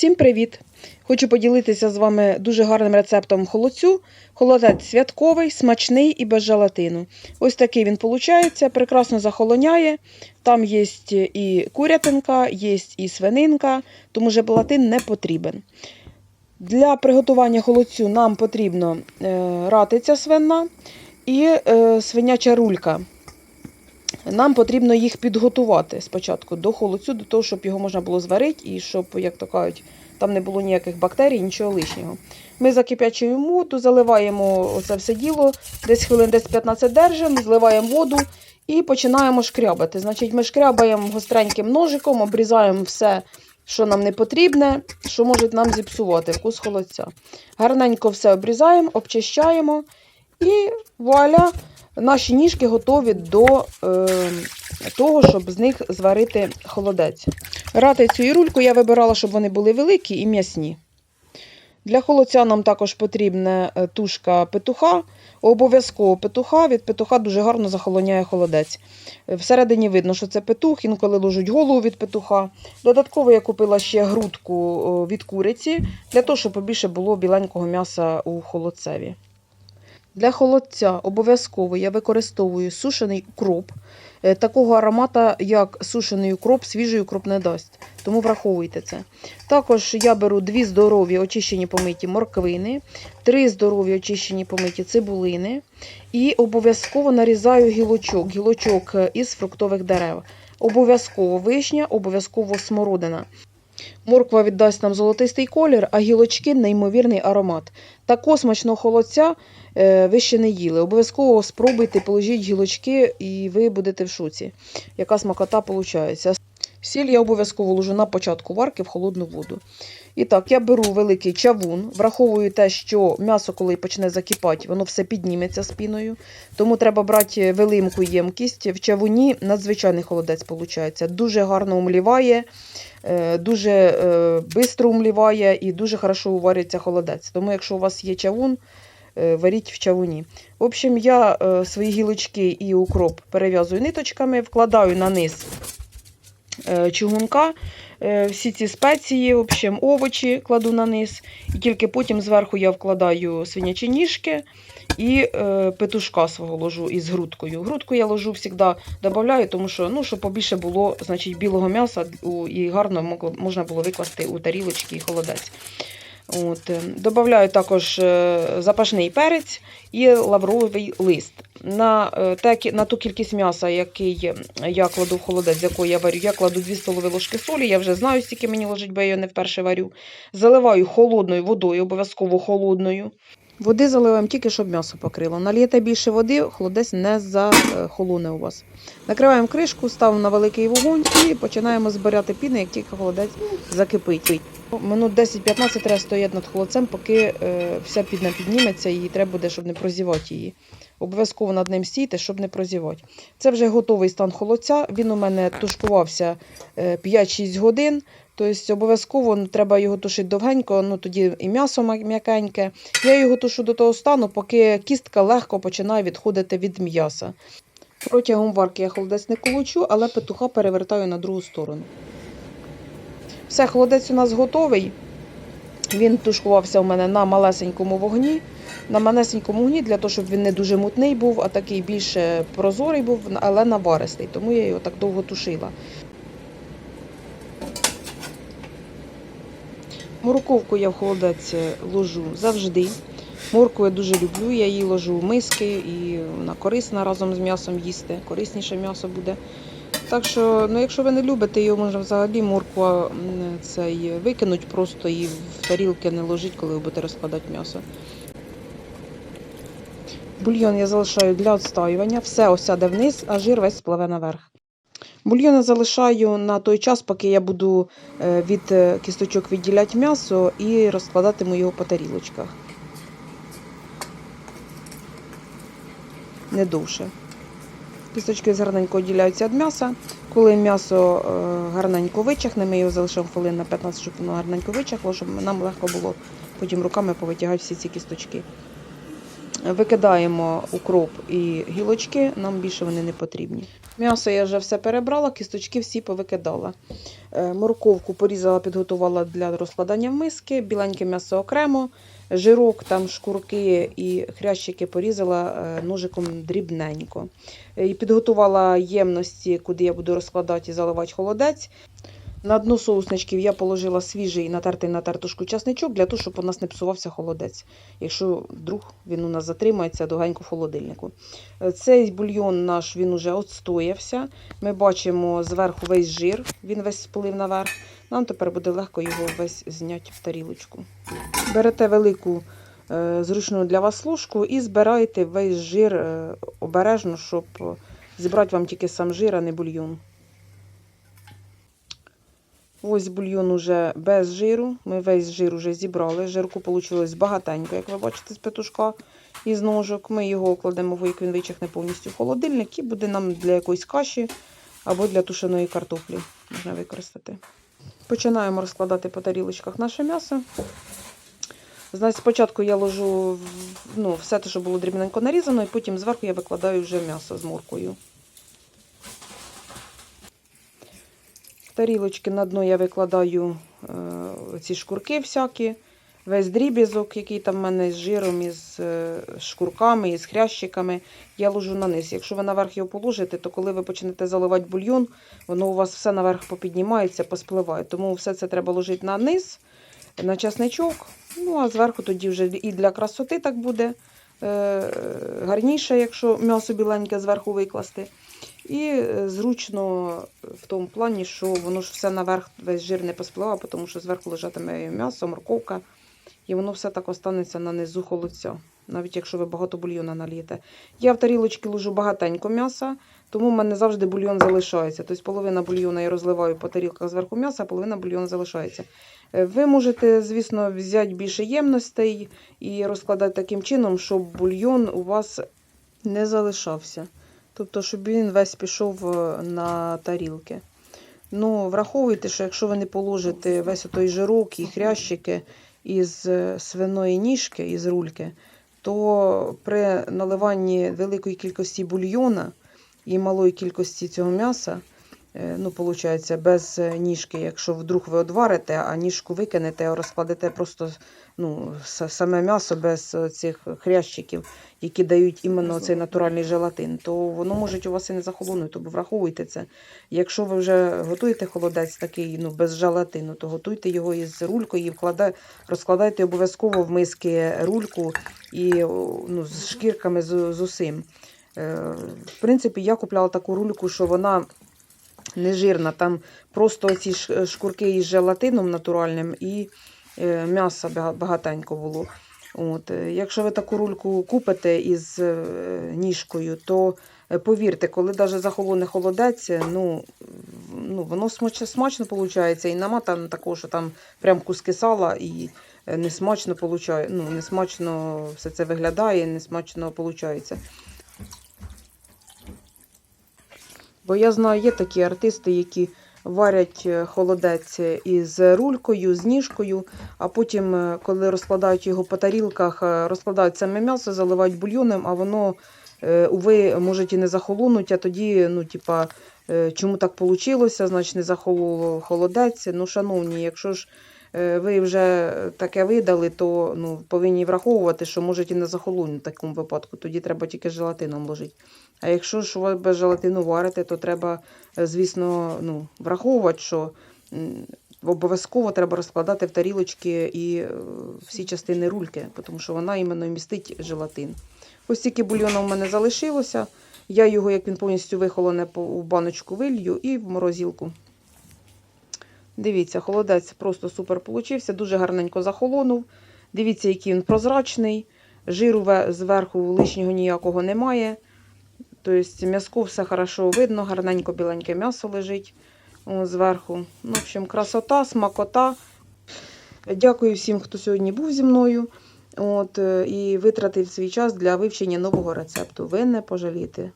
Всім привіт! Хочу поділитися з вами дуже гарним рецептом холодцю. Холодець святковий, смачний і без желатину. Ось такий він виходить, прекрасно захолоняє. Там є і курятинка, є і свининка, тому желатин не потрібен. Для приготування холодцю нам потрібно е, ратиця свина і е, свиняча рулька. Нам потрібно їх підготувати спочатку до холодцю, до того, щоб його можна було зварити і щоб, як то кажуть, там не було ніяких бактерій, нічого лишнього. Ми закип'ячуємо воду, заливаємо це все діло, десь хвилин десь 15 держимо, зливаємо воду і починаємо шкрябати. Значить, ми шкрябаємо гостреньким ножиком, обрізаємо все, що нам не потрібне, що може нам зіпсувати вкус холодця. Гарненько все обрізаємо, обчищаємо і вуаля, наші ніжки готові до е, того, щоб з них зварити холодець. Ратицю і рульку я вибирала, щоб вони були великі і м'ясні. Для холодця нам також потрібна е, тушка петуха. Обов'язково петуха. Від петуха дуже гарно захолоняє холодець. Е, Всередині видно, що це петух, інколи ложуть голову від петуха. Додатково я купила ще грудку від куриці, для того, щоб побільше було біленького м'яса у холодцеві. Для холодця обов'язково я використовую сушений укроп. Е, Такого аромата, як сушений укроп, свіжий укроп не дасть. Тому враховуйте це. Також я беру дві здорові очищені помиті морквини, три здорові очищені помиті цибулини і обов'язково нарізаю гілочок, гілочок е, із фруктових дерев. Обов'язково вишня, обов'язково смородина. Морква віддасть нам золотистий колір, а гілочки неймовірний аромат. Такого смачного холодця е, ви ще не їли. Обов'язково спробуйте, положіть гілочки, і ви будете в шуці, Яка смакота виходить. Сіль я обов'язково ложу на початку варки в холодну воду. І так, я беру великий чавун, враховую те, що м'ясо, коли почне закипати, воно все підніметься спіною. Тому треба брати велимку ємкість. В чавуні надзвичайний холодець виходить. Дуже гарно умліває, е, дуже швидко умліває і дуже хорошо уварюється холодець. Тому, якщо у вас є чавун, е, варіть в чавуні. В общем, я е, свої гілочки і укроп перев'язую ниточками, вкладаю на низ е, чугунка. Е, Всі ці спеції, в общем, овочі кладу на низ. І тільки потім зверху я вкладаю свинячі ніжки і е, петушка свого ложу із грудкою. Грудку я ложу завжди додаю, тому що ну, щоб побільше було значить, білого м'яса і гарно можна було викласти у тарілочки і холодець. От, е, Добавляю також е, запашний перець і лавровий лист. На, е, те на ту кількість м'яса, який я кладу в холодець, з якої я варю, я кладу 2 столові ложки солі, я вже знаю, скільки мені ложить, бо я не вперше варю. Заливаю холодною водою, обов'язково холодною. Води заливаємо тільки, щоб м'ясо покрило. Налієте більше води, холодець не захолоне у вас. Накриваємо кришку, ставимо на великий вогонь і починаємо збирати піни, як тільки холодець закипить. Минут 10-15 треба стояти над холодцем, поки е, вся піна підніметься, і треба буде, щоб не прозівати її. Обов'язково над ним стійте, щоб не прозівати. Це вже готовий стан холодця. Він у мене тушкувався е, 5-6 годин. Тобто обов'язково ну, треба його тушити довгенько, ну тоді і м'ясо м'якеньке. Я його тушу до того стану, поки кістка легко починає відходити від м'яса. Протягом варки я холодець не колочу, але петуха перевертаю на другу сторону. Все, холодець у нас готовий. Він тушкувався у мене на малесенькому вогні. На малесенькому вогні, для того, щоб він не дуже мутний був, а такий більше прозорий був, але наваристий. Тому я його так довго тушила. Морковку я в холодець ложу завжди. Моркву я дуже люблю, я її ложу в миски і вона корисна разом з м'ясом їсти. Корисніше м'ясо буде. Так що, ну, якщо ви не любите, його можна взагалі морква м, цей, викинуть просто і в тарілки не ложить, коли ви будете розкладати м'ясо. Бульйон я залишаю для відстаювання. Все осяде вниз, а жир весь спливе наверх. Бульйон я залишаю на той час, поки я буду е, від е, кісточок відділяти м'ясо і розкладатиму його по тарілочках. Не довше. Кісточки гарненько відділяються від м'яса. Коли м'ясо е, гарненько вичахне, ми його залишимо хвилин на 15, щоб воно гарненько вичахло, щоб нам легко було потім руками повитягати всі ці кісточки. Викидаємо укроп і гілочки, нам більше вони не потрібні. М'ясо я вже все перебрала, кісточки всі повикидала. Е, Морковку порізала, підготувала для розкладання в миски, біленьке м'ясо окремо, жирок, там шкурки і хрящики порізала е, ножиком дрібненько. Е, І підготувала ємності, куди я буду розкладати і заливати холодець. На дно соусничків я положила свіжий натертий на тертушку часничок для того, щоб у нас не псувався холодець, якщо вдруг він у нас затримається довгенько в холодильнику. Е, Цей бульйон наш він уже отстоявся. Ми бачимо зверху весь жир, він весь сплив наверх. Нам тепер буде легко його весь зняти в тарілочку. Берете велику е, зручну для вас ложку і збираєте весь жир е, обережно, щоб зібрати вам тільки сам жир, а не бульйон. Ось бульйон уже без жиру. Ми весь жир уже зібрали. Жирку вийшло багатенько, як ви бачите, з петушка і з ножок. Ми його кладемо, в як він вичихне повністю в холодильник і буде нам для якоїсь каші або для тушеної картоплі можна використати. Починаємо розкладати по тарілочках наше м'ясо. Значить, спочатку я ложу ну, все те, що було дрібненько нарізано, і потім зверху я викладаю вже м'ясо з моркою. Тарілочки на дно я викладаю е, ці шкурки всякі, весь дріб'язок, який там в мене з жиром, із е, шкурками, із хрящиками, я ложу на низ. Якщо ви наверх його положите, то коли ви почнете заливати бульйон, воно у вас все наверх попіднімається, поспливає. Тому все це треба ложити на низ, на часничок. Ну, а зверху тоді вже і для красоти так буде гарніше, якщо м'ясо біленьке зверху викласти. І е, зручно в тому плані, що воно ж все наверх весь жир не поспливає, тому що зверху лежатиме м'ясо, морковка, і воно все так останеться на низу холодця, навіть якщо ви багато бульйона налієте. Я в тарілочки ложу багатенько м'яса, тому в мене завжди бульйон залишається. Тобто половина бульйона я розливаю по тарілках зверху м'яса, а половина бульйону залишається. Е, Ви можете, звісно, взяти більше ємностей і розкладати таким чином, щоб бульйон у вас не залишався. Тобто, щоб він весь пішов е, на тарілки. Ну, враховуйте, що якщо ви не положите весь той жирок і хрящики із е, свиної ніжки, із рульки, то при наливанні великої кількості бульйона і малої кількості цього м'яса, е, ну, виходить, без е, ніжки, якщо вдруг ви одварите, а ніжку викинете, розкладете просто ну, саме м'ясо без е, цих хрящиків, які дають іменно цей натуральний желатин, то воно може у вас і не захолонути, тому враховуйте це. Якщо ви вже готуєте холодець такий ну, без желатину, то готуйте його із рулькою і вкладай, розкладайте обов'язково в миски рульку і ну, з шкірками з, з усім. Е, В принципі, я купляла таку рульку, що вона не жирна. Там просто ці шкурки із желатином натуральним і е, м'яса багатенько було. От, е, якщо ви таку рульку купите із ніжкою, то повірте, коли навіть захолоне холодець, ну, ну воно смач- смачно виходить. І нема там такого, що там прям куски сала і е, не смачно получає, ну, не смачно все це виглядає, не смачно виходить. Бо я знаю, є такі артисти, які варять е, холодець із рулькою, з ніжкою, а потім, е, коли розкладають його по тарілках, е, розкладають саме м'ясо, заливають бульйоном, а воно, е, уви, може і не захолонуть, а тоді, ну, типа, е, чому так вийшло, значить не захололо холодець. Ну, шановні, якщо ж е, ви вже таке видали, то ну, повинні враховувати, що може і не захолонуть в такому випадку. Тоді треба тільки желатином ложити. А якщо ж ви без желатину варите, то треба, е, звісно, ну, враховувати, що обов'язково треба розкладати в тарілочки і е, всі частини рульки, тому що вона іменно містить желатин. Ось тільки бульйону в мене залишилося. Я його, як він повністю вихолоне, у баночку вилью і в морозилку. Дивіться, холодець просто супер получився, дуже гарненько захолонув. Дивіться, який він прозрачний. Жиру зверху лишнього ніякого немає. Тобто м'язко все хорошо видно, гарненько біленьке м'ясо лежить зверху. Ну, в общем, красота, смакота. Дякую всім, хто сьогодні був зі мною. От, е, і витратив свій час для вивчення нового рецепту. Ви не пожалієте.